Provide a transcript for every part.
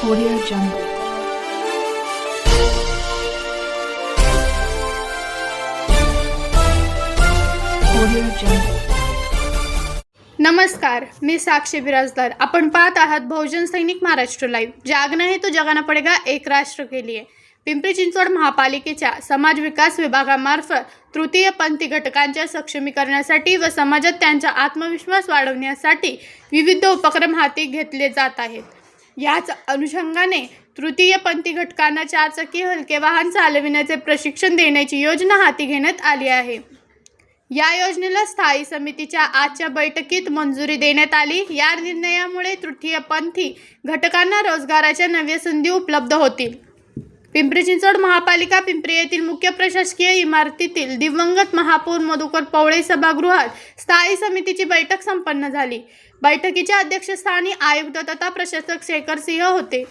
Audio Jungle. Audio Jungle. नमस्कार मी साक्षी बिराजदार आपण पाहत आहात बहुजन सैनिक महाराष्ट्र लाईव्ह जागना हे तो जगाना पडेगा एक राष्ट्र के लिए पिंपरी चिंचवड महापालिकेच्या समाज विकास विभागामार्फत तृतीय पंथी घटकांच्या सक्षमीकरणासाठी व समाजात त्यांचा आत्मविश्वास वाढवण्यासाठी विविध उपक्रम हाती घेतले जात आहेत याच अनुषंगाने तृतीय पंथी घटकांना चारचाकी हलके वाहन चालविण्याचे प्रशिक्षण देण्याची योजना हाती घेण्यात आली आहे. या योजनेला स्थायी समितीच्या आजच्या बैठकीत मंजुरी देण्यात आली. या निर्णयामुळे तृतीयपंथी घटकांना रोजगाराच्या नव्या संधी उपलब्ध होतील. पिंपरी चिंचवड महापालिका पिंपरी येथील मुख्य प्रशासकीय इमारतीतील दिवंगत महापौर मधुकर पवळे सभागृहात स्थायी समितीची बैठक संपन्न झाली. बैठकीच्या अध्यक्षस्थानी आयुक्त तथा प्रशासक शेखर सिंह होते.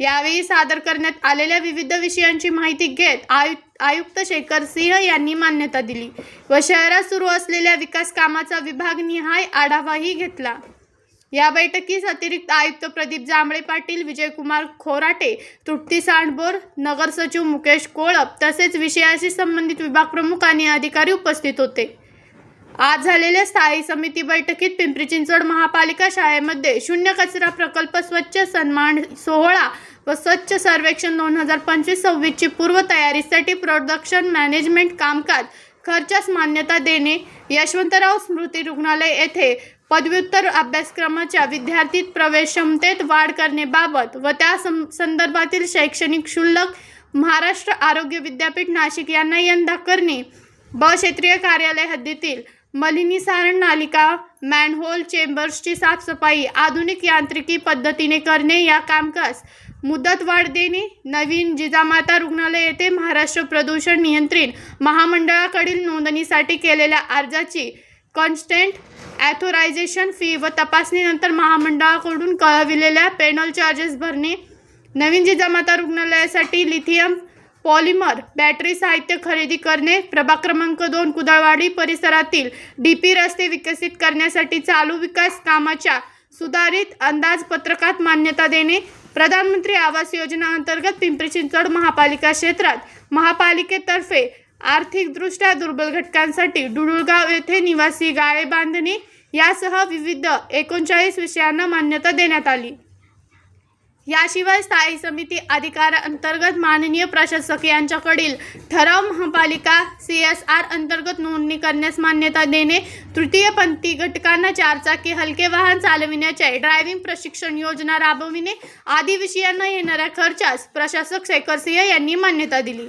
यावेळी सादर करण्यात आलेल्या विविध विषयांची माहिती घेत आयु आयुक्त शेखर सिंह यांनी मान्यता दिली व शहरात सुरू असलेल्या विकास कामाचा विभागनिहाय आढावाही घेतला. या बैठकीस अतिरिक्त आयुक्त प्रदीप जांभळे पाटील विजयकुमार खोराटे तृप्ती सांडबोर नगर सचिव मुकेश कोळप तसेच विषयाशी संबंधित विभाग प्रमुख आणि अधिकारी उपस्थित होते. आज झालेल्या स्थायी समिती बैठकीत पिंपरी चिंचवड महापालिका शाळेमध्ये शून्य कचरा प्रकल्प स्वच्छ सन्मान सोहळा व स्वच्छ सर्वेक्षण दोन हजार पंचवीस सव्वीसची पूर्वतयारीसाठी प्रोडक्शन मॅनेजमेंट कामकाज खर्चास मान्यता देणे यशवंतराव स्मृती रुग्णालय येथे पदव्युत्तर अभ्यासक्रमाच्या विद्यार्थी प्रवेश क्षमतेत वाढ करण्याबाबत व त्या सं संदर्भातील शैक्षणिक शुल्क महाराष्ट्र आरोग्य विद्यापीठ नाशिक यांना यंदा करणे. ब क्षेत्रीय कार्यालय हद्दीतील मलिनीसारण नालिका मॅनहोल चेंबर्सची साफसफाई आधुनिक यांत्रिकी पद्धतीने करणे या कामकाज मुदतवाढ देणे नवीन जिजामाता रुग्णालय येथे महाराष्ट्र प्रदूषण नियंत्रण महामंडळाकडील नोंदणीसाठी केलेल्या अर्जाची कॉन्स्टंट ॲथोरायझेशन फी व तपासणीनंतर महामंडळाकडून कळविलेल्या पेनल चार्जेस भरणे. नवीन जिजामाता रुग्णालयासाठी लिथियम पॉलिमर बॅटरी साहित्य खरेदी करणे. प्रभाग क्रमांक दोन कुदळवाडी परिसरातील डी पी रस्ते विकसित करण्यासाठी चालू विकास कामाच्या सुधारित अंदाजपत्रकात मान्यता देणे. प्रधानमंत्री आवास योजना अंतर्गत पिंपरी चिंचवड महापालिका क्षेत्रात महापालिकेतर्फे आर्थिकदृष्ट्या दुर्बल घटकांसाठी डुडुळगाव येथे निवासी गाळे बांधणे यासह विविध एकोणचाळीस विषयांना मान्यता देण्यात आली. याशिवाय स्थायी समिती अधिकारांतर्गत माननीय प्रशासक यांच्याकडील ठराव महापालिका सी एस आर अंतर्गत नोंदणी करण्यास मान्यता देणे तृतीयपंथी घटकांना चारचाकी हलके वाहन चालविण्याचे ड्रायव्हिंग प्रशिक्षण योजना राबविणे आदी विषयांना येणाऱ्या खर्चास प्रशासक शेखर सिंह यांनी मान्यता दिली.